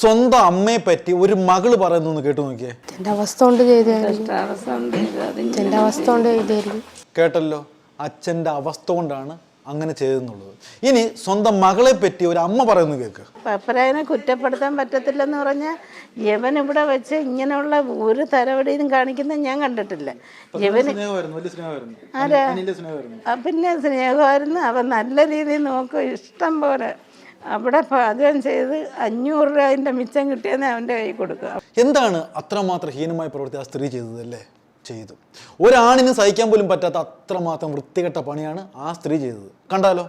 സ്വന്തം അമ്മയെ പറ്റി ഒരു മകൾ പറയുന്നു കേട്ടു നോക്കിയേ. എന്റെ അവസ്ഥ കൊണ്ട് അവസ്ഥ കൊണ്ട് കേട്ടല്ലോ? അച്ഛന്റെ അവസ്ഥ കൊണ്ടാണ് അങ്ങനെ ചെയ്തെന്നുള്ളത്. ഇനി സ്വന്തം മകളെ പറ്റി ഒരു അമ്മ പറയുന്നു കേക്ക്. പപ്പരായനെ കുറ്റപ്പെടുത്താൻ പറ്റത്തില്ലെന്ന് പറഞ്ഞാൽ യവൻ ഇവിടെ വെച്ച് ഇങ്ങനെയുള്ള ഒരു തരവടിയും കാണിക്കുന്ന ഞാൻ കണ്ടിട്ടില്ല. യവന് ആരാ? പിന്നെ സ്നേഹമായിരുന്നു. അവൻ നല്ല രീതിയിൽ നോക്കും ഇഷ്ടം പോലെ. അവിടെ പാചകം ചെയ്ത് അഞ്ഞൂറ് രൂപ അതിന്റെ മിച്ചം കിട്ടിയെന്ന് അവന്റെ കൈ കൊടുക്കുക. എന്താണ് അത്രമാത്രം ഹീനമായ പ്രവൃത്തി ആ സ്ത്രീ ചെയ്തതല്ലേ ചെയ്തു. ഒരാണിന് സഹിക്കാൻ പോലും പറ്റാത്ത അത്രമാത്രം വൃത്തികെട്ട പണിയാണ് ആ സ്ത്രീ ചെയ്തത്. കണ്ടാലോ?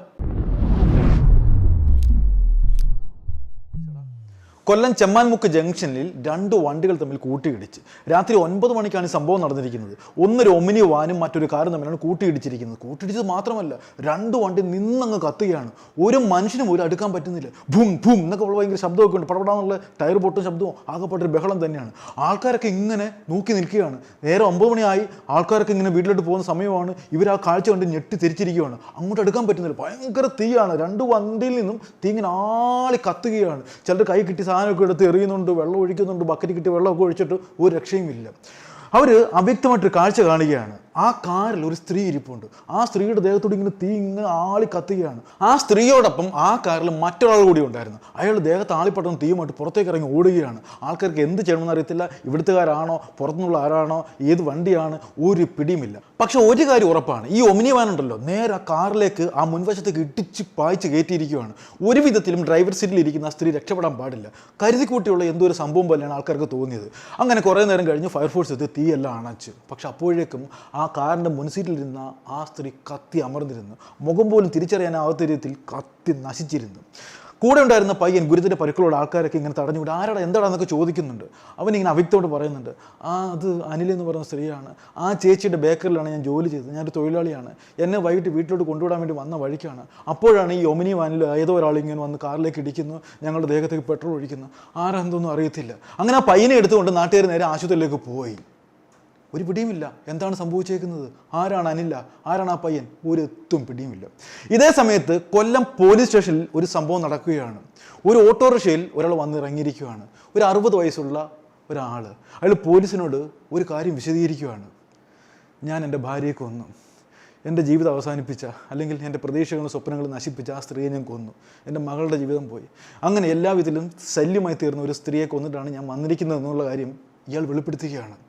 കൊല്ലം ചെമ്മാൻമുക്ക് ജംഗ്ഷനിൽ രണ്ട് വണ്ടികൾ തമ്മിൽ കൂട്ടിയിടിച്ച്. രാത്രി ഒൻപത് മണിക്കാണ് സംഭവം നടന്നിരിക്കുന്നത്. ഒന്നൊരു ഒമിനി വാനും മറ്റൊരു കാറും തമ്മിലാണ് കൂട്ടിയിടിച്ചിരിക്കുന്നത്. കൂട്ടിയിടിച്ചത് മാത്രമല്ല രണ്ട് വണ്ടി നിന്നങ്ങ് കത്തുകയാണ്. ഒരു മനുഷ്യനും ഒരു അടുക്കാൻ പറ്റുന്നില്ല. ഭൂം ഭൂം എന്നൊക്കെ ഉള്ള ഭയങ്കര ശബ്ദമൊക്കെ ഉണ്ട്. പടപടാന്നുള്ള ടയർ പൊട്ടും ശബ്ദവും ആകെപ്പെട്ടൊരു ബഹളം തന്നെയാണ്. ആൾക്കാരൊക്കെ ഇങ്ങനെ നോക്കി നിൽക്കുകയാണ്. നേരെ ഒമ്പത് മണിയായി ആൾക്കാരൊക്കെ ഇങ്ങനെ വീട്ടിലോട്ട് പോകുന്ന സമയമാണ് ഇവർ ആ കാഴ്ച കണ്ട് ഞെട്ടി തിരിച്ചിരിക്കുകയാണ്. അങ്ങോട്ട് എടുക്കാൻ പറ്റുന്നില്ല. ഭയങ്കര തീയാണ്. രണ്ട് വണ്ടിയിൽ നിന്നും തീ ഇങ്ങനെ ആളി കത്തുകയാണ്. ചിലർ കൈ കിട്ടി സാധനമൊക്കെ എടുത്ത് എറിയുന്നുണ്ട് വെള്ളം ഒഴിക്കുന്നുണ്ട് ബക്കറ്റ് കിട്ടി വെള്ളമൊക്കെ ഒഴിച്ചിട്ട് ഒരു രക്ഷയുമില്ല. അവർ അവ്യക്തമായിട്ടൊരു കാഴ്ച കാണുകയാണ്. ആ കാറിൽ ഒരു സ്ത്രീ ഇരിപ്പുണ്ട്. ആ സ്ത്രീയുടെ ദേഹത്തോട് ഇങ്ങനെ തീ ഇങ്ങനെ ആളി കത്തുകയാണ്. ആ സ്ത്രീയോടൊപ്പം ആ കാറിൽ മറ്റൊരാൾ കൂടി ഉണ്ടായിരുന്നു. അയാൾ ദേഹത്ത് ആളിപ്പെട്ടെന്ന് തീയുമായിട്ട് പുറത്തേക്ക് ഇറങ്ങി ഓടുകയാണ്. ആൾക്കാർക്ക് എന്ത് ചെയ്യണമെന്ന് അറിയത്തില്ല. ഇവിടുത്തുകാരാണോ? പുറത്തുനിന്നുള്ള ആരാണോ? ഏത് വണ്ടിയാണ്? ഒരു പിടിയുമില്ല. പക്ഷെ ഒരു കാര്യം ഉറപ്പാണ്. ഈ ഒമിനി വാൻ ഉണ്ടല്ലോ. നേരെ ആ കാറിലേക്ക് ആ മുൻവശത്തേക്ക് ഇടിച്ച് പായിച്ച് കയറ്റിയിരിക്കുകയാണ് ഒരു വിധത്തിലും ഡ്രൈവർ സീറ്റിൽ ഇരിക്കുന്ന ആ സ്ത്രീ രക്ഷപ്പെടാൻ പാടില്ല. കരുതിക്കൂട്ടിയുള്ള എന്തോ ഒരു സംഭവം പോലെയാണ് ആൾക്കാർക്ക് തോന്നിയത്. അങ്ങനെ കുറേ നേരം കഴിഞ്ഞ് ഫയർഫോഴ്സ് എത്തി. തീയെല്ലാം അണച്ച്. പക്ഷെ അപ്പോഴേക്കും ആ കാറിന്റെ മുൻസീറ്റിലിരുന്ന ആ സ്ത്രീ കത്തി അമർന്നിരുന്നു. മുഖം പോലും തിരിച്ചറിയാനാവാത്ത രീതിയിൽ കത്തി നശിച്ചിരുന്നു. കൂടെ ഉണ്ടായിരുന്ന പയ്യൻ ഗുരുതിന്റെ പരിക്കുള്ള ആൾക്കാരൊക്കെ ഇങ്ങനെ തടഞ്ഞുവിട്ട് ആരാടാ? എന്താടാന്നൊക്കെ ചോദിക്കുന്നുണ്ട്. അവനിങ്ങനെ ഇങ്ങനെ പറയുന്നുണ്ട്. ആ അത് അനിൽ എന്ന് പറയുന്ന സ്ത്രീയാണ്. ആ ചേച്ചിയുടെ ബേക്കറിലാണ് ഞാൻ ജോലി ചെയ്തത്. ഞാനൊരു തൊഴിലാളിയാണ്. എന്നെ വൈകിട്ട് വീട്ടിലോട്ട് കൊണ്ടുവിടാൻ വേണ്ടി വന്ന വഴിക്കാണ്. അപ്പോഴാണ് ഈ ഒമിനി വാനിൽ ഏതോ ഒരാൾ ഇങ്ങനെ വന്ന് കാറിലേക്ക് ഇടിക്കുന്നു. ഞങ്ങളുടെ ദേഹത്തേക്ക് പെട്രോൾ ഒഴിക്കുന്നു. ആരാന്തൊന്നും അറിയത്തില്ല. അങ്ങനെ ആ പയ്യനെ എടുത്തുകൊണ്ട് നാട്ടുകാർ നേരെ ആശുപത്രിയിലേക്ക് പോയി. ഒരു പിടിയുമില്ല. എന്താണ് സംഭവിച്ചേക്കുന്നത്? ആരാണ് അനില്ല ആരാണ് ആ പയ്യൻ? ഒരു എത്തും പിടിയുമില്ല. ഇതേ സമയത്ത് കൊല്ലം പോലീസ് സ്റ്റേഷനിൽ ഒരു സംഭവം നടക്കുകയാണ്. ഒരു ഓട്ടോറിക്ഷയിൽ ഒരാൾ വന്നിറങ്ങിയിരിക്കുകയാണ്. ഒരു അറുപത് വയസ്സുള്ള ഒരാൾ അയാൾ പോലീസിനോട് ഒരു കാര്യം വിശദീകരിക്കുകയാണ്. ഞാൻ എന്റെ ഭാര്യയെ കൊന്നു. എന്റെ ജീവിതം അവസാനിപ്പിച്ച അല്ലെങ്കിൽ എന്റെ പ്രതീക്ഷകളും സ്വപ്നങ്ങളും നശിപ്പിച്ച ആ സ്ത്രീയെ ഞാൻ കൊന്നു. എന്റെ മകളുടെ ജീവിതം പോയി. അങ്ങനെ എല്ലാവിധത്തിലും ശല്യമായി തീർന്ന ഒരു സ്ത്രീയെ കൊന്നിട്ടാണ് ഞാൻ വന്നിരിക്കുന്നത് എന്നുള്ള കാര്യം ഇയാൾ വെളിപ്പെടുത്തുകയാണ്.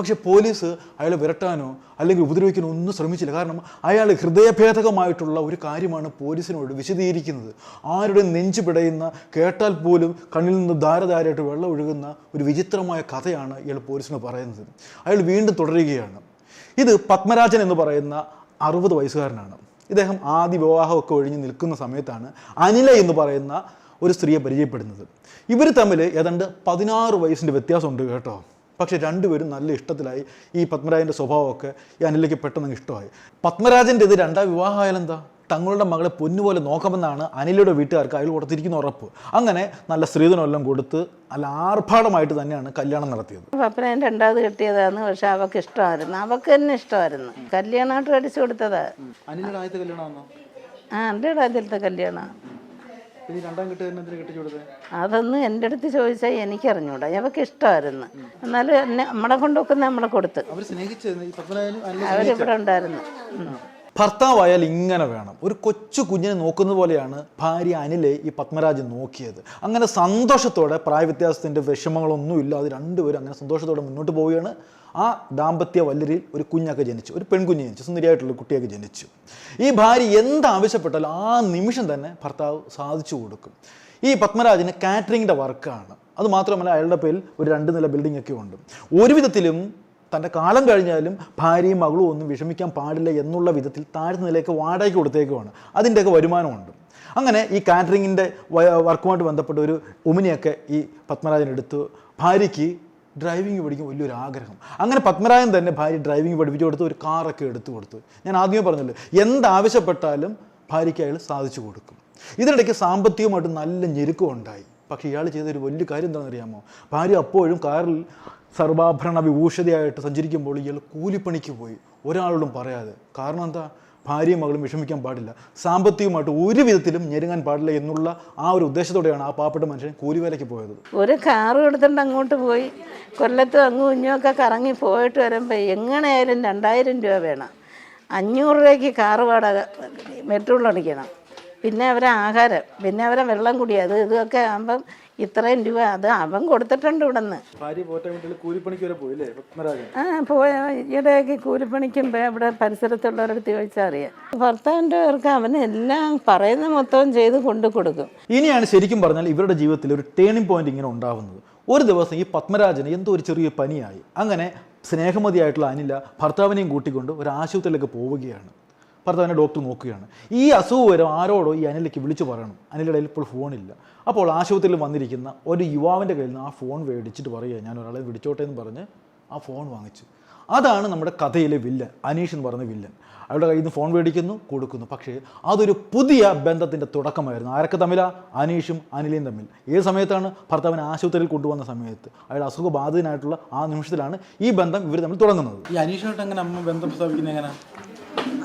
പക്ഷെ പോലീസ് അയാളെ വിരട്ടാനോ അല്ലെങ്കിൽ ഉപദ്രവിക്കാനോ ഒന്നും ശ്രമിച്ചില്ല. കാരണം അയാൾ ഹൃദയഭേദകമായിട്ടുള്ള ഒരു കാര്യമാണ് പോലീസിനോട് വിശദീകരിക്കുന്നത്. ആരുടെ നെഞ്ചു പിടയുന്ന കേട്ടാൽ പോലും കണ്ണിൽ നിന്ന് ധാരധാരയായിട്ട് വെള്ളം ഒഴുകുന്ന ഒരു വിചിത്രമായ കഥയാണ് ഇയാൾ പോലീസിന് പറയുന്നത്. അയാൾ വീണ്ടും തുടരുകയാണ്. ഇത് പത്മരാജൻ എന്ന് പറയുന്ന അറുപത് വയസ്സുകാരനാണ്. ഇദ്ദേഹം ആദ്യ വിവാഹമൊക്കെ ഒഴിഞ്ഞ് നിൽക്കുന്ന സമയത്താണ് അനില എന്ന് പറയുന്ന ഒരു സ്ത്രീയെ പരിചയപ്പെടുന്നത്. ഇവർ തമ്മിൽ ഏതാണ്ട് പതിനാറ് വയസ്സിന്റെ വ്യത്യാസമുണ്ട് കേട്ടോ. പക്ഷെ രണ്ടുപേരും നല്ല ഇഷ്ടത്തിലായി. ഈ പത്മരാജന്റെ സ്വഭാവമൊക്കെ ഈ അനിലയ്ക്ക് പെട്ടെന്ന് ഇഷ്ടമായി. പത്മരാജന്റെ ഇത് രണ്ടാം വിവാഹമായാലെന്താ? തങ്ങളുടെ മകളെ പൊന്നുപോലെ നോക്കുമെന്നാണ് അനിലയുടെ വീട്ടുകാർക്ക് അയാൾ കൊടുത്തിരിക്കുന്ന ഉറപ്പ്. അങ്ങനെ നല്ല സ്ത്രീധനമെല്ലാം കൊടുത്ത് നല്ല ആർഭാടമായിട്ട് തന്നെയാണ് കല്യാണം നടത്തിയത്. പപ്പനെ രണ്ടാമത് കെട്ടിയതാണ് പക്ഷെ അവൾക്ക് ഇഷ്ടമായിരുന്നു. അവൾക്ക് തന്നെ ഇഷ്ടമായിരുന്നു. കല്യാണമായിട്ട് അടിച്ചു കൊടുത്തതാ. അനിലയുടെ ആദ്യത്തെ കല്യാണമാണോ ആ എന്റെ ആദ്യത്തെ കല്യാണം ഇനി രണ്ടാം കെട്ടുകാരനെ കെട്ടിച്ചു കൊടുത്തത് അതൊന്നും എന്റെ അടുത്ത് ചോദിച്ചാൽ എനിക്കറിഞ്ഞൂടാ. അവക്ക് ഇഷ്ടമായിരുന്നു. എന്നാലും എന്നെ നമ്മളെ കൊണ്ടൊക്കെ നമ്മളെ കൊടുത്ത്. അവർ സ്നേഹിച്ചത് ഈ പത്മനാഭനും അവരിവിടെ ഉണ്ടായിരുന്നു. ഉം. ഭർത്താവായാൽ ഇങ്ങനെ വേണം. ഒരു കൊച്ചു കുഞ്ഞിനെ നോക്കുന്നത് പോലെയാണ് ഭാര്യ അനിലെ ഈ പത്മരാജൻ നോക്കിയത്. അങ്ങനെ സന്തോഷത്തോടെ പ്രായവ്യത്യാസത്തിന്റെ വിഷമങ്ങളൊന്നും ഇല്ലാതെ രണ്ടുപേരും അങ്ങനെ സന്തോഷത്തോടെ മുന്നോട്ട് പോവുകയാണ്. ആ ദാമ്പത്യ വല്ലരിൽ ഒരു കുഞ്ഞൊക്കെ ജനിച്ചു. ഒരു പെൺകുഞ്ഞ് ജനിച്ചു. സുന്ദരിയായിട്ടുള്ള കുട്ടിയൊക്കെ ജനിച്ചു. ഈ ഭാര്യ എന്താവശ്യപ്പെട്ടാലും ആ നിമിഷം തന്നെ ഭർത്താവ് സാധിച്ചു കൊടുക്കും. ഈ പത്മരാജന് കാറ്ററിങ്ങിന്റെ വർക്കാണ്. അത് മാത്രമല്ല അയാളുടെ പേരിൽ ഒരു രണ്ട് നില ബിൽഡിംഗ് ഒക്കെ ഉണ്ട്. ഒരു വിധത്തിലും തന്റെ കാലം കഴിഞ്ഞാലും ഭാര്യയും മകളും ഒന്നും വിഷമിക്കാൻ പാടില്ല എന്നുള്ള വിധത്തിൽ താഴ്ന്ന നിലയ്ക്ക് വാടകയ്ക്ക് കൊടുത്തേക്കുവാണ്. അതിന്റെയൊക്കെ വരുമാനമുണ്ട്. അങ്ങനെ ഈ കാറ്ററിങ്ങിന്റെ വർക്കുമായിട്ട് ബന്ധപ്പെട്ട ഒരു ഉമിനിയൊക്കെ ഈ പത്മരാജൻ എടുത്തു. ഭാര്യയ്ക്ക് ഡ്രൈവിംഗ് പഠിക്കും വലിയൊരു ആഗ്രഹം. അങ്ങനെ പത്മരാജൻ തന്നെ ഭാര്യ ഡ്രൈവിംഗ് പഠിപ്പിച്ചു കൊടുത്ത് ഒരു കാറൊക്കെ എടുത്തു കൊടുത്തു. ഞാൻ ആദ്യമേ പറഞ്ഞല്ലോ എന്താവശ്യപ്പെട്ടാലും ഭാര്യയ്ക്ക് അയാൾ സാധിച്ചു കൊടുക്കും. ഇതിനിടയ്ക്ക് സാമ്പത്തികമായിട്ട് നല്ല ഞെരുക്കം ഉണ്ടായി. പക്ഷേ ഇയാൾ ചെയ്തൊരു വലിയ കാര്യം എന്താണെന്ന് അറിയാമോ ഭാര്യ അപ്പോഴും കാറിൽ സർവാഭരണ വിഭൂഷതയായിട്ട് സഞ്ചരിക്കുമ്പോൾ ഇയാൾ കൂലിപ്പണിക്ക് പോയി. ഒരാളോടും പറയാതെ. കാരണം എന്താ? ഭാര്യയും മകളും വിഷമിക്കാൻ പാടില്ല. സാമ്പത്തികമായിട്ട് ഒരു വിധത്തിലും ഞെരുങ്ങാൻ പാടില്ല എന്നുള്ള ആ ഒരു ഉദ്ദേശത്തോടെയാണ് ആ പാവപ്പെട്ട മനുഷ്യൻ കൂലിവേലയ്ക്ക് പോയത്. ഒരു കാറ് എടുത്തുകൊണ്ട് അങ്ങോട്ട് പോയി. കൊല്ലത്തും അങ്ങും ഇഞ്ഞുമൊക്കെ കറങ്ങി പോയിട്ട് വരുമ്പോൾ എങ്ങനെയായാലും രണ്ടായിരം രൂപ വേണം. അഞ്ഞൂറ് രൂപയ്ക്ക് കാറ് വാടക മെട്രോളിൽ അടിക്കണം പിന്നെ അവരെ ആഹാരം പിന്നെ അവരെ വെള്ളം കുടി അത് ഇതൊക്കെ ആകുമ്പം ഇത്രയും രൂപ അത് അവൻ കൊടുത്തിട്ടുണ്ട് ഇവിടെ ആ പോയ ഈയിടെയൊക്കെ കൂലിപ്പണിക്കും ഇവിടെ അവിടെ പരിസരത്തുള്ളവരടുത്ത് ചോദിച്ചാൽ അറിയാം. ഭർത്താവിന്റെ പേർക്ക് അവന് എല്ലാം പറയുന്ന മൊത്തം ചെയ്ത് കൊണ്ടു കൊടുക്കും. ഇനിയാണ് ശരിക്കും പറഞ്ഞാൽ ഇവരുടെ ജീവിതത്തിൽ ഒരു ടേണിംഗ് പോയിന്റ് ഇങ്ങനെ ഉണ്ടാവുന്നത്. ഒരു ദിവസം ഈ പത്മരാജന് എന്തോ ഒരു ചെറിയ പനിയായി. അങ്ങനെ സ്നേഹമതിയായിട്ടുള്ള അനില ഭർത്താവിനെയും കൂട്ടിക്കൊണ്ട് ഒരു ആശുപത്രിയിലേക്ക് പോവുകയാണ്. ഭർത്താവിനെ ഡോക്ടർ നോക്കുകയാണ്. ഈ അസുഖ വരും ആരോടോ ഈ അനിലേക്ക് വിളിച്ചു പറയണം. അനിലിടയിൽ ഇപ്പോൾ ഫോണില്ല അപ്പോൾ ആശുപത്രിയിൽ വന്നിരിക്കുന്ന ഒരു യുവാവിന്റെ കയ്യിൽ നിന്ന് ആ ഫോൺ മേടിച്ചിട്ട് പറയുക ഞാൻ ഒരാളെ വിളിച്ചോട്ടെ എന്ന് പറഞ്ഞ് ആ ഫോൺ വാങ്ങിച്ചു. അതാണ് നമ്മുടെ കഥയിലെ വില്ലൻ അനീഷ് എന്ന് പറയുന്ന വില്ലൻ. അയാളുടെ കയ്യിൽ നിന്ന് ഫോൺ മേടിക്കുന്നു കൊടുക്കുന്നു. പക്ഷേ അതൊരു പുതിയ ബന്ധത്തിന്റെ തുടക്കമായിരുന്നു. ആരൊക്കെ തമ്മിലാ? അനീഷും അനിലയും തമ്മിൽ. ഏത് സമയത്താണ് ഭർത്താവിനെ ആശുപത്രിയിൽ കൊണ്ടുവന്ന സമയത്ത്? അയാൾ അസുഖബാധിതനായിട്ടുള്ള ആ നിമിഷത്തിലാണ് ഈ ബന്ധം ഇവർ തമ്മിൽ തുടങ്ങുന്നത്. ഈ അനീഷായിട്ട് എങ്ങനെ അമ്മ ബന്ധം സ്ഥാപിക്കുന്നത് എങ്ങനെ?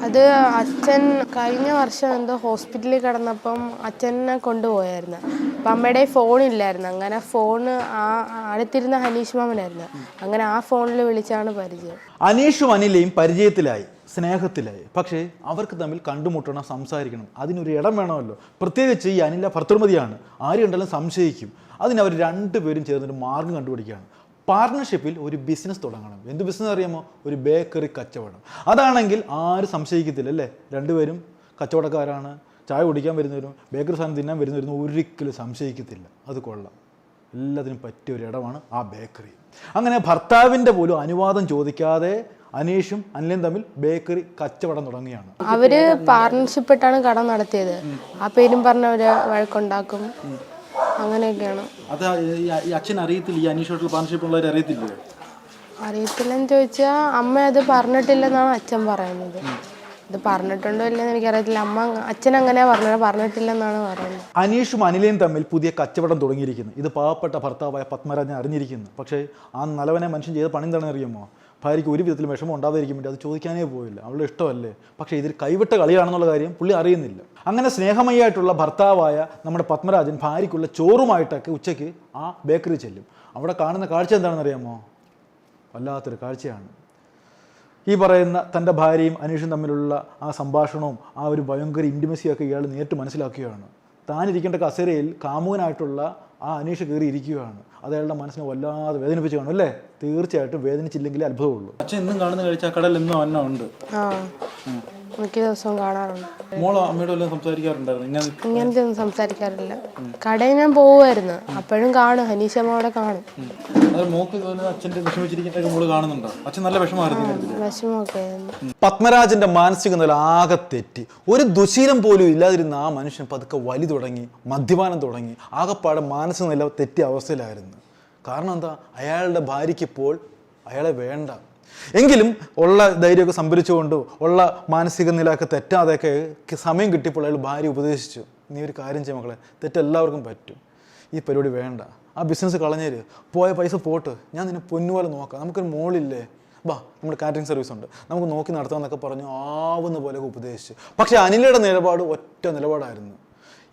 അത് അച്ഛൻ കഴിഞ്ഞ വർഷം എന്തോ ഹോസ്പിറ്റലിൽ കിടന്നപ്പം അച്ഛനെ കൊണ്ടുപോയായിരുന്നു. അപ്പം അമ്മയുടെ ഫോണില്ലായിരുന്നു അങ്ങനെ ഫോണ് ആ അടുത്തിരുന്ന ഹനീഷ് മാമനായിരുന്നു. അങ്ങനെ ആ ഫോണിൽ വിളിച്ചാണ് പരിചയം. അനീഷും അനിലയും പരിചയത്തിലായി സ്നേഹത്തിലായി. പക്ഷേ അവർക്ക് തമ്മിൽ കണ്ടുമുട്ടണം സംസാരിക്കണം. അതിനൊരു ഇടം വേണമല്ലോ. പ്രത്യേകിച്ച് ഈ അനില ഭർത്തൃമതിയാണ്. ആര് കണ്ടാലും സംശയിക്കും. അതിന് അവർ രണ്ടുപേരും ചേർന്നൊരു മാർഗം കണ്ടുപിടിക്കുകയാണ്. പാർട്ണർഷിപ്പിൽ ഒരു ബിസിനസ് തുടങ്ങണം. എന്ത് ബിസിനസ് അറിയാമോ? ഒരു ബേക്കറി കച്ചവടം. അതാണെങ്കിൽ ആരും സംശയിക്കത്തില്ല അല്ലേ? രണ്ടുപേരും കച്ചവടക്കാരാണ്. ചായ കുടിക്കാൻ വരുന്നവരും ബേക്കറി സാധനം തിന്നാൻ വരുന്നവരും ഒരിക്കലും സംശയിക്കത്തില്ല. അത് കൊള്ളാം. എല്ലാത്തിനും പറ്റിയ ഒരു ഇടമാണ് ആ ബേക്കറി അങ്ങനെ ഭർത്താവിന്റെ പോലും അനുവാദം ചോദിക്കാതെ അനീഷും അനിലും തമ്മിൽ ബേക്കറി കച്ചവടം തുടങ്ങിയാണ് അവർ പാർട്ണർഷിപ്പ് ഇട്ടാണ് കട നടത്തിയത്. ആ പേരും പറഞ്ഞ ഒരു വഴക്കുണ്ടാക്കും. അങ്ങനെയൊക്കെയാണ്. അത് ഈ അച്ഛൻ അറിയത്തില്ല ഈ അനീഷ് പാർട്ണർഷിപ്പ് ഉള്ളവർ അറിയത്തില്ലേ? അറിയത്തില്ലെന്ന് ചോദിച്ചാൽ അമ്മ അത് പറഞ്ഞിട്ടില്ലെന്നാണ് അച്ഛൻ പറയുന്നത്. ഇത് പറഞ്ഞിട്ടുണ്ടോ ഇല്ലെന്ന് എനിക്കറിയത്തില്ല. അമ്മ അച്ഛൻ അങ്ങനെ പറഞ്ഞത്. പറഞ്ഞിട്ടില്ലെന്നാണ് പറയുന്നത്. അനീഷും അനിലയും തമ്മിൽ പുതിയ കച്ചവടം തുടങ്ങിയിരിക്കുന്നു. ഇത് പാവപ്പെട്ട ഭർത്താവായ പത്മരാജൻ അറിഞ്ഞിരിക്കുന്നു. പക്ഷേ ആ നലവനെ മനുഷ്യൻ ചെയ്ത പണി തന്നെ അറിയുമോ? ഭാര്യയ്ക്ക് ഒരു വിധത്തിലും വിഷമം ഉണ്ടാതിരിക്കും വേണ്ടി അത് ചോദിക്കാനേ പോയില്ല അവളുടെ ഇഷ്ടമല്ലേ? പക്ഷേ ഇതിൽ കൈവിട്ട കളിയാണെന്നുള്ള കാര്യം പുള്ളി അറിയുന്നില്ല. അങ്ങനെ സ്നേഹമയായിട്ടുള്ള ഭർത്താവായ നമ്മുടെ പത്മരാജൻ ഭാര്യയ്ക്കുള്ള ചോറുമായിട്ടൊക്കെ ഉച്ചയ്ക്ക് ആ ബേക്കറി ചെല്ലും. അവിടെ കാണുന്ന കാഴ്ച എന്താണെന്ന് അറിയാമോ വല്ലാത്തൊരു കാഴ്ചയാണ്. ഈ പറയുന്ന തന്റെ ഭാര്യയും അനീഷും തമ്മിലുള്ള ആ സംഭാഷണവും ആ ഒരു ഭയങ്കര ഇന്റിമസിയൊക്കെ ഇയാൾ നേരിട്ട് മനസ്സിലാക്കുകയാണ്. താനിരിക്കേണ്ട കസേരയിൽ കാമുകനായിട്ടുള്ള ആ അനീഷ് കയറി ഇരിക്കുകയാണ്. അത് അയാളുടെ മനസ്സിനെ വല്ലാതെ വേദനിപ്പിച്ചു കാണും അല്ലേ? തീർച്ചയായിട്ടും വേദനിച്ചില്ലെങ്കിൽ അത്ഭുതമുള്ളൂ. അച്ഛൻ എന്നും കാണുന്ന കഴിച്ചാൽ കടൽ എന്നും അന്ന ഉണ്ട്. ആ. മിക്ക ദിവസവും കാണാറുണ്ട്. മോളോ അമ്മയോട് വല്ലതും സംസാരിക്കാറുണ്ടായിരുന്നു? ഇങ്ങനെ ഇങ്ങനത്തെ ഒന്നും സംസാരിക്കാറില്ല. കടയിൽ ഞാൻ പോവുമായിരുന്നു. അപ്പോഴും കാണും. അവിടെ കാണും. അത് മോക്ക് വിഷമിച്ചിരിക്കുന്നതൊക്കെ മോൾ കാണുന്നുണ്ടോ? അച്ഛൻ നല്ല വിഷമായിരുന്നു ഈ വിഷമമൊക്കെ ആയിരുന്നു. പത്മരാജന്റെ മാനസിക നില ആകെ തെറ്റി. ഒരു ദുശീലം പോലും ഇല്ലാതിരുന്ന ആ മനുഷ്യൻ പതുക്കെ വലി തുടങ്ങി മദ്യപാനം തുടങ്ങി. ആകെപ്പാടെ മാനസിക നില തെറ്റിയ അവസ്ഥയിലായിരുന്നു. കാരണം എന്താ? അയാളുടെ ഭാര്യയ്ക്ക് ഇപ്പോൾ അയാളെ വേണ്ട. എങ്കിലും ഉള്ള ധൈര്യമൊക്കെ സംഭരിച്ചുകൊണ്ട് ഉള്ള മാനസിക നിലയൊക്കെ തെറ്റാതെയൊക്കെ സമയം കിട്ടിയപ്പോൾ അയാൾ ഭാര്യ ഉപദേശിച്ചു. നീ ഒരു കാര്യം ചെയ്യ മക്കളെ തെറ്റെല്ലാവർക്കും പറ്റും. ഈ പരിപാടി വേണ്ട. ആ ബിസിനസ് കളഞ്ഞേര്. പോയ പൈസ പോട്ട്. ഞാൻ നിന്നെ പൊന്നുപോലെ നോക്കാം. നമുക്കൊരു മോളില്ലേ? ബാ നമ്മുടെ കാറ്ററിംഗ് സർവീസ് ഉണ്ട്. നമുക്ക് നോക്കി നടത്താമെന്നൊക്കെ പറഞ്ഞു ആവുന്ന പോലെയൊക്കെ ഉപദേശിച്ചു. പക്ഷേ അനിലയുടെ നിലപാട് ഒറ്റ നിലപാടായിരുന്നു.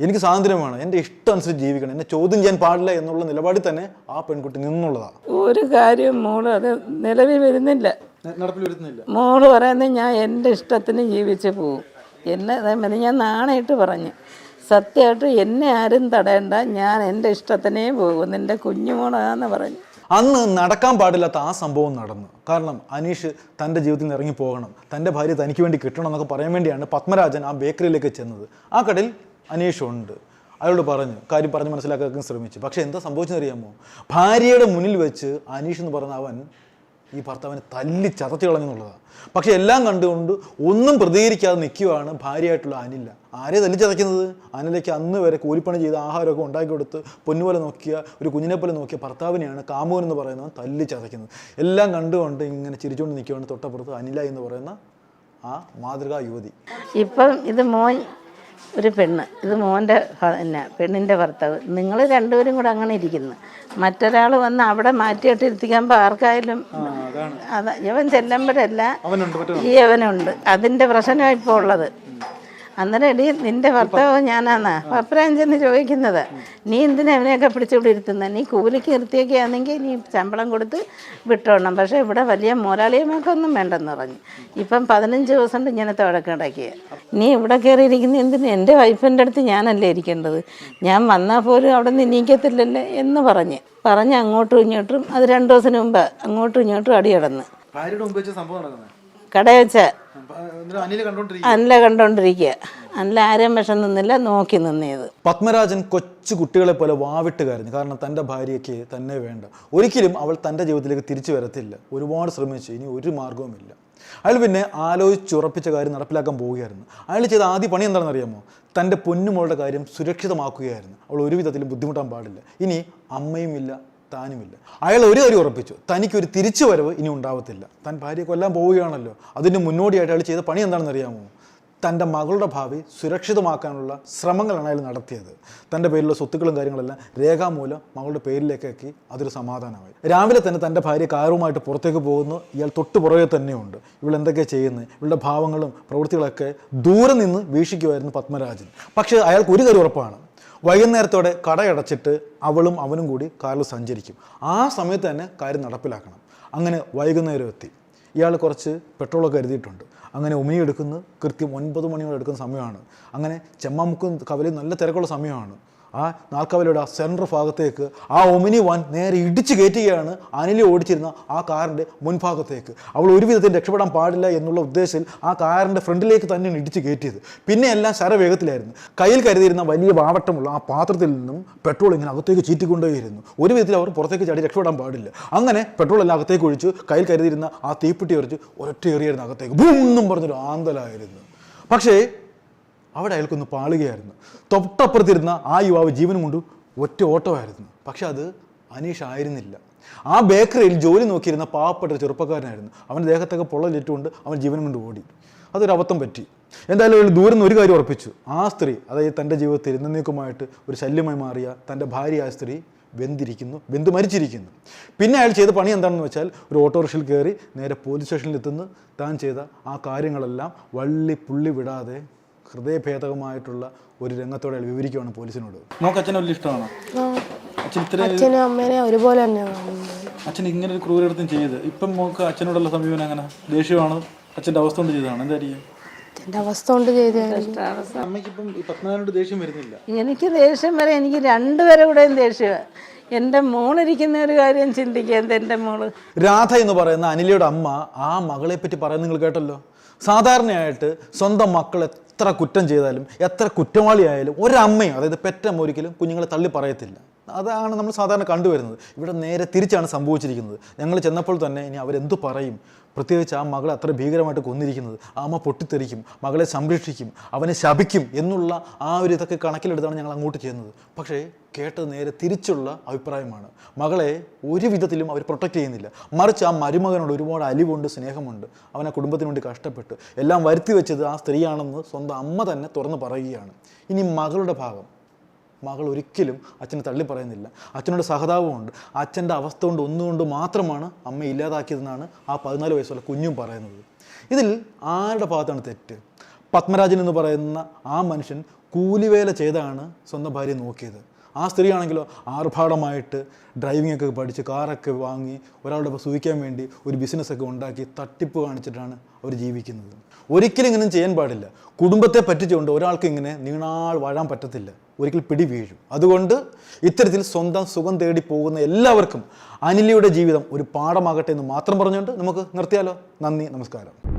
എനിക്ക് സ്വാതന്ത്ര്യം വേണം. എന്റെ ഇഷ്ടം അനുസരിച്ച് ജീവിക്കണം. എന്നെ ചോദ്യം ചെയ്യാൻ പാടില്ല എന്നുള്ള നിലപാടിൽ തന്നെ ആ പെൺകുട്ടി നിന്നുള്ളതാണ് ഒരു കാര്യം മോൾ അത് നിലവിൽ വരുന്നില്ല. നടപ്പിൽ വരുന്നില്ല. മോൾ പറയുന്നത് ഞാൻ എന്റെ ഇഷ്ടത്തിന് ജീവിച്ചു പോകും എന്നെ അതേമാതിരി ഞാൻ നാണയിട്ട് പറഞ്ഞു. സത്യമായിട്ട് എന്നെ ആരും തടയണ്ട. ഞാൻ എന്റെ ഇഷ്ടത്തിനേ പോകും. നിന്റെ കുഞ്ഞുമോളാന്ന് പറഞ്ഞു. അന്ന് നടക്കാൻ പാടില്ലാത്ത ആ സംഭവം നടന്നു. കാരണം അനീഷ് തന്റെ ജീവിതത്തിൽ നിന്ന് ഇറങ്ങി പോകണം. തന്റെ ഭാര്യ തനിക്ക് വേണ്ടി കിട്ടണം എന്നൊക്കെ പറയാൻ വേണ്ടിയാണ് പത്മരാജൻ ആ ബേക്കറിയിലേക്ക് ചെന്നത്. ആ കടയിൽ അനീഷ് ഉണ്ട് അയാളോട് പറഞ്ഞു കാര്യം പറഞ്ഞ് മനസ്സിലാക്കാൻ ശ്രമിച്ചു. പക്ഷേ എന്താ സംഭവിച്ചെന്നറിയാമോ? ഭാര്യയുടെ മുന്നിൽ വെച്ച് അനീഷ് എന്ന് പറഞ്ഞ അവൻ ഈ ഭർത്താവിനെ തല്ലി ചതച്ചു കളഞ്ഞെന്നുള്ളതാണ് പക്ഷെ എല്ലാം കണ്ടുകൊണ്ട് ഒന്നും പ്രതികരിക്കാതെ നിൽക്കുകയാണ് ഭാര്യയായിട്ടുള്ള അനില. ആരെ തല്ലി ചതയ്ക്കുന്നത്? അനിലയ്ക്ക് അന്ന് വരെ കൂലിപ്പണി ചെയ്ത് ആഹാരമൊക്കെ ഉണ്ടാക്കി കൊടുത്ത് പൊന്നുപോലെ നോക്കിയ ഒരു കുഞ്ഞിനെ പോലെ നോക്കിയ ഭർത്താവിനെയാണ് കാമുവൻ എന്ന് പറയുന്നവൻ തല്ലി ചതയ്ക്കുന്നത്. എല്ലാം കണ്ടുകൊണ്ട് ഇങ്ങനെ ചിരിച്ചുകൊണ്ട് നിൽക്കുകയാണ് തൊട്ടപ്പുറത്ത് അനില എന്ന് പറയുന്ന ആ മാതൃകാ യുവതി. ഇപ്പം ഇത് മോൻ ഒരു പെണ്ണ്. ഇത് മോന്റെ പിന്നെ പെണ്ണിന്റെ ഭർത്താവ്. നിങ്ങൾ രണ്ടുപേരും കൂടെ അങ്ങനെ ഇരിക്കുന്നു. മറ്റൊരാൾ വന്ന് അവിടെ മാറ്റിയിട്ട് ഇരുത്തിക്കുമ്പോൾ ആർക്കായാലും അതാ ഇവൻ ചെല്ലുമ്പോഴല്ല ഈ അവനുണ്ട്. അതിന്റെ പ്രശ്നമാണ് ഇപ്പോൾ ഉള്ളത്. അന്നേരം എടി നിന്റെ ഭർത്താവ് ഞാനാന്നാ. പപ്പരാൻ ചെന്ന് ചോദിക്കുന്നത്. നീ എന്തിനാ അവനെയൊക്കെ പിടിച്ചുകൂടി ഇരുത്തുന്നത് നീ കൂലിക്ക് നിർത്തിയൊക്കെ ആണെങ്കിൽ നീ ശമ്പളം കൊടുത്ത് വിട്ടോണം. പക്ഷേ ഇവിടെ വലിയ മോരാളിയമ്മക്കൊന്നും വേണ്ടെന്ന് പറഞ്ഞു. ഇപ്പം പതിനഞ്ച് ദിവസം കൊണ്ട് ഇങ്ങനത്തെ വഴക്കുണ്ടാക്കിയ നീ ഇവിടെ കയറിയിരിക്കുന്ന എന്തിന്? എന്റെ വൈഫിന്റെ അടുത്ത് ഞാനല്ലേ ഇരിക്കേണ്ടത്? ഞാൻ വന്നാൽ പോലും അവിടെ നിന്ന് നീക്കത്തില്ലല്ലേ എന്ന് പറഞ്ഞ്. പറഞ്ഞ് അങ്ങോട്ടും ഇങ്ങോട്ടും. അത് രണ്ടു ദിവസം മുമ്പ് അങ്ങോട്ടും ഇങ്ങോട്ടും അടി കിടന്ന് കട വെച്ച അനിൽ കണ്ടോണ്ടിരിക്കുക അനില ആരെയും വിഷം നിന്നില്ല നോക്കി നിന്നേത്. പത്മരാജൻ കൊച്ചു കുട്ടികളെ പോലെ വാവിട്ട് കരഞ്ഞു കാരണം തന്റെ ഭാര്യയ്ക്ക് തന്നെ വേണ്ട. ഒരിക്കലും അവൾ തന്റെ ജീവിതത്തിലേക്ക് തിരിച്ചു വരത്തില്ല. ഒരുപാട് ശ്രമിച്ചു ഇനി ഒരു മാർഗവുമില്ല അയാൾ പിന്നെ ആലോചിച്ചുറപ്പിച്ച കാര്യം നടപ്പിലാക്കാൻ പോവുകയായിരുന്നു. അയാൾ ചെയ്ത ആദ്യ പണി എന്താണെന്ന് അറിയാമോ തന്റെ പൊന്നുമോളുടെ കാര്യം സുരക്ഷിതമാക്കുകയായിരുന്നു. അവൾ ഒരു വിധത്തിലും ബുദ്ധിമുട്ടാൻ പാടില്ല. ഇനി അമ്മയുമില്ല താനുമില്ല. അയാൾ ഒരു കാര്യം ഉറപ്പിച്ചു. തനിക്കൊരു തിരിച്ചു വരവ് ഇനി ഉണ്ടാവത്തില്ല. താൻ ഭാര്യ കൊല്ലാൻ പോവുകയാണല്ലോ. അതിന് മുന്നോടിയായിട്ട് അയാൾ ചെയ്ത പണി എന്താണെന്ന് അറിയാമോ? തന്റെ മകളുടെ ഭാവി സുരക്ഷിതമാക്കാനുള്ള ശ്രമങ്ങളാണ് അയാൾ നടത്തിയത്. തന്റെ പേരിലുള്ള സ്വത്തുക്കളും കാര്യങ്ങളെല്ലാം രേഖാമൂലം മകളുടെ പേരിലേക്കാക്കി അതൊരു സമാധാനമായി. രാവിലെ തന്നെ തന്റെ ഭാര്യ കാറുമായിട്ട് പുറത്തേക്ക് പോകുന്നു. ഇയാൾ തൊട്ട് പുറകെ തന്നെയുണ്ട്. ഇവൾ എന്തൊക്കെ ചെയ്യുന്നത്? ഇവളുടെ ഭാവങ്ങളും പ്രവൃത്തികളൊക്കെ ദൂരെ നിന്ന് വീക്ഷിക്കുമായിരുന്നു പത്മരാജൻ. പക്ഷേ അയാൾക്ക് ഒരു കാര്യം ഉറപ്പാണ്. വൈകുന്നേരത്തോടെ കടയടച്ചിട്ട് അവളും അവനും കൂടി കാറിൽ സഞ്ചരിക്കും. ആ സമയത്ത് തന്നെ കാര്യം നടപ്പിലാക്കണം. അങ്ങനെ വൈകുന്നേരം എത്തി. ഇയാൾ കുറച്ച് പെട്രോളൊക്കെ കരുതിയിട്ടുണ്ട്. അങ്ങനെ ഉമി എടുക്കുന്ന കൃത്യം ഒൻപത് മണിയോടെ എടുക്കുന്ന സമയമാണ്. അങ്ങനെ ചെമ്മാമുക്കും കവലയും നല്ല തിരക്കുള്ള സമയമാണ്. ആ നാൽക്കാവിലയുടെ ആ സെൻട്രൽ ഭാഗത്തേക്ക് ആ ഒമിനി വൻ നേരെ ഇടിച്ചു കയറ്റുകയാണ് അനിലി ഓടിച്ചിരുന്ന ആ കാറിന്റെ മുൻഭാഗത്തേക്ക്. അവൾ ഒരു വിധത്തിൽ രക്ഷപ്പെടാൻ പാടില്ല എന്നുള്ള ഉദ്ദേശത്തിൽ ആ കാറിന്റെ ഫ്രണ്ടിലേക്ക് തന്നെയാണ് ഇടിച്ചു കയറ്റിയത്. പിന്നെ എല്ലാം ശരവേഗത്തിലായിരുന്നു. കയ്യിൽ കരുതിയിരുന്ന വലിയ വാവട്ടമുള്ള ആ പാത്രത്തിൽ നിന്നും പെട്രോൾ ഇങ്ങനെ അകത്തേക്ക് ചീറ്റിക്കൊണ്ടേയിരുന്നു ഒരു വിധത്തിൽ അവർ പുറത്തേക്ക് ചാടി രക്ഷപ്പെടാൻ പാടില്ല. അങ്ങനെ പെട്രോൾ എല്ലാം അകത്തേക്ക് ഒഴിച്ചു കയ്യിൽ കരുതിയിരുന്ന ആ തീപ്പെട്ടി ഉറച്ച് ഒരൊറ്റ എറിയായിരുന്നു അകത്തേക്ക്. ബൂം പറഞ്ഞൊരു ആന്തലായിരുന്നു. പക്ഷേ അവിടെ അയാൾക്കൊന്ന് പാളുകയായിരുന്നു. തൊട്ടപ്പുറത്തിരുന്ന ആ യുവാവ് ജീവനും കൊണ്ട് ഒറ്റ ഓട്ടമായിരുന്നു. പക്ഷെ അത് അനീഷ് ആയിരുന്നില്ല. ആ ബേക്കറിയിൽ ജോലി നോക്കിയിരുന്ന പാവപ്പെട്ട ചെറുപ്പക്കാരനായിരുന്നു. അവന്റെ ദേഹത്തൊക്കെ പൊള്ളലിട്ടുകൊണ്ട് അവൻ ജീവനും കൊണ്ട് ഓടി. അതൊരു അബദ്ധം പറ്റി. എന്തായാലും അയാൾ ദൂരം നിന്ന് ഒരു കാര്യം ഉറപ്പിച്ചു. ആ സ്ത്രീ അതായത് തന്റെ ജീവിതത്തിൽ എന്നേക്കുമായിട്ട് ഒരു ശല്യമായി മാറിയ തന്റെ ഭാര്യ ആ സ്ത്രീ വെന്തിരിക്കുന്നു വെന്ത് മരിച്ചിരിക്കുന്നു. പിന്നെ അയാൾ ചെയ്ത പണി എന്താണെന്ന് വെച്ചാൽ ഒരു ഓട്ടോറിക്ഷയിൽ കയറി നേരെ പോലീസ് സ്റ്റേഷനിൽ എത്തുന്നു താൻ ചെയ്ത ആ കാര്യങ്ങളെല്ലാം വള്ളി പുള്ളി വിടാതെ ഹൃദയഭേദകമായിട്ടുള്ള ഒരു രംഗത്തോടെ വിവരിക്കുകയാണ് പോലീസിനോട്. നമുക്ക് അച്ഛനെ വലിയ ഇഷ്ടമാണോ? അച്ഛൻ ഇത്ര അച്ഛനും അമ്മേനെ ഒരുപോലെ തന്നെയാണ് കാണുന്നത്. അച്ഛൻ ഇങ്ങനെ ഒരു ക്രൂരകൃത്യം ചെയ്ത് ഇപ്പം മോക്ക് അച്ഛനോടുള്ള സമീപനം അങ്ങനെ ദേഷ്യമാണ്? അച്ഛന്റെ അവസ്ഥ കൊണ്ട് ചെയ്തതാണ്? എന്തായിരിക്കും എന്റെ അവസ്ഥ കൊണ്ട് അമ്മയ്ക്ക് ഇപ്പം ഈ പത്മനാഭനോട് ദേഷ്യം വരുന്നില്ല. എനിക്ക് ദേഷ്യം വരെ എനിക്ക് രണ്ടുപേരെ കൂടെയും ദേഷ്യമാണ് എന്റെ മോളിരിക്കുന്ന ഒരു കാര്യം ചിന്തിക്കാൻ എന്റെ മോൾ. രാധ എന്ന് പറയുന്ന അനിലയുടെ അമ്മ ആ മകളെ പറ്റി പറയുന്നത് നിങ്ങൾ കേട്ടല്ലോ? സാധാരണയായിട്ട് സ്വന്തം മക്കൾ എത്ര കുറ്റം ചെയ്താലും എത്ര കുറ്റവാളിയായാലും ഒരമ്മയും അതായത് പെറ്റമ്മ ഒരിക്കലും കുഞ്ഞുങ്ങളെ തള്ളി പറയത്തില്ല. അതാണ് നമ്മൾ സാധാരണ കണ്ടുവരുന്നത്. ഇവിടെ നേരെ തിരിച്ചാണ് സംഭവിച്ചിരിക്കുന്നത്. ഞങ്ങൾ ചെന്നപ്പോൾ തന്നെ ഇനി അവരെന്തു പറയും? പ്രത്യേകിച്ച് ആ മകളെ അത്ര ഭീകരമായിട്ട് കൊന്നിരിക്കുന്നത്. ആ അമ്മ പൊട്ടിത്തെറിക്കും. മകളെ സംരക്ഷിക്കും. അവനെ ശപിക്കും എന്നുള്ള ആ ഒരു ഇതൊക്കെ കണക്കിലെടുത്താണ് ഞങ്ങൾ അങ്ങോട്ട് ചെയ്യുന്നത്. പക്ഷേ കേട്ടത് നേരെ തിരിച്ചുള്ള അഭിപ്രായമാണ്. മകളെ ഒരു വിധത്തിലും അവർ പ്രൊട്ടക്റ്റ് ചെയ്യുന്നില്ല. മറിച്ച് ആ മരുമകനോട് ഒരുപാട് അലിവുണ്ട് സ്നേഹമുണ്ട്. അവനെ കുടുംബത്തിന് വേണ്ടി കഷ്ടപ്പെട്ട് എല്ലാം വരുത്തി വെച്ചത് ആ സ്ത്രീയാണെന്ന് സ്വന്തം അമ്മ തന്നെ തുറന്ന് പറയുകയാണ്. ഇനി മകളുടെ ഭാഗം. മകൾ ഒരിക്കലും അച്ഛനെ തള്ളി പറയുന്നില്ല. അച്ഛനോട് സഹതാപമുണ്ട്. അച്ഛന്റെ അവസ്ഥ കൊണ്ട് ഒന്നുകൊണ്ട് മാത്രമാണ് അമ്മ ഇല്ലാതാക്കിയതെന്നാണ് ആ പതിനാല് വയസ്സുള്ള കുഞ്ഞും പറയുന്നത്. ഇതിൽ ആരുടെ ഭാഗത്താണ് തെറ്റ്? പത്മരാജൻ എന്ന് പറയുന്ന ആ മനുഷ്യൻ കൂലിവേല ചെയ്താണ് സ്വന്തം ഭാര്യയെ നോക്കിയത്. ആ സ്ത്രീയാണെങ്കിലോ ആർഭാടമായിട്ട് ഡ്രൈവിംഗ് ഒക്കെ പഠിച്ച് കാറൊക്കെ വാങ്ങി ഒരാളുടെ സൂഹിക്കാൻ വേണ്ടി ഒരു ബിസിനസ്സൊക്കെ ഉണ്ടാക്കി തട്ടിപ്പ് കാണിച്ചിട്ടാണ് അവർ ജീവിക്കുന്നത്. ഒരിക്കലും ഇങ്ങനെ ചെയ്യാൻ പാടില്ല. കുടുംബത്തെ പറ്റിച്ചുകൊണ്ട് ഒരാൾക്ക് ഇങ്ങനെ നീണാൾ വാഴാൻ പറ്റത്തില്ല. ഒരിക്കൽ പിടി വീഴും. അതുകൊണ്ട് ഇത്തരത്തിൽ സ്വന്തം സുഖം തേടി പോകുന്ന എല്ലാവർക്കും അനിലിയുടെ ജീവിതം ഒരു പാഠമാകട്ടെ എന്ന് മാത്രം പറഞ്ഞുകൊണ്ട് നമുക്ക് നിർത്തിയാലോ? നന്ദി നമസ്കാരം.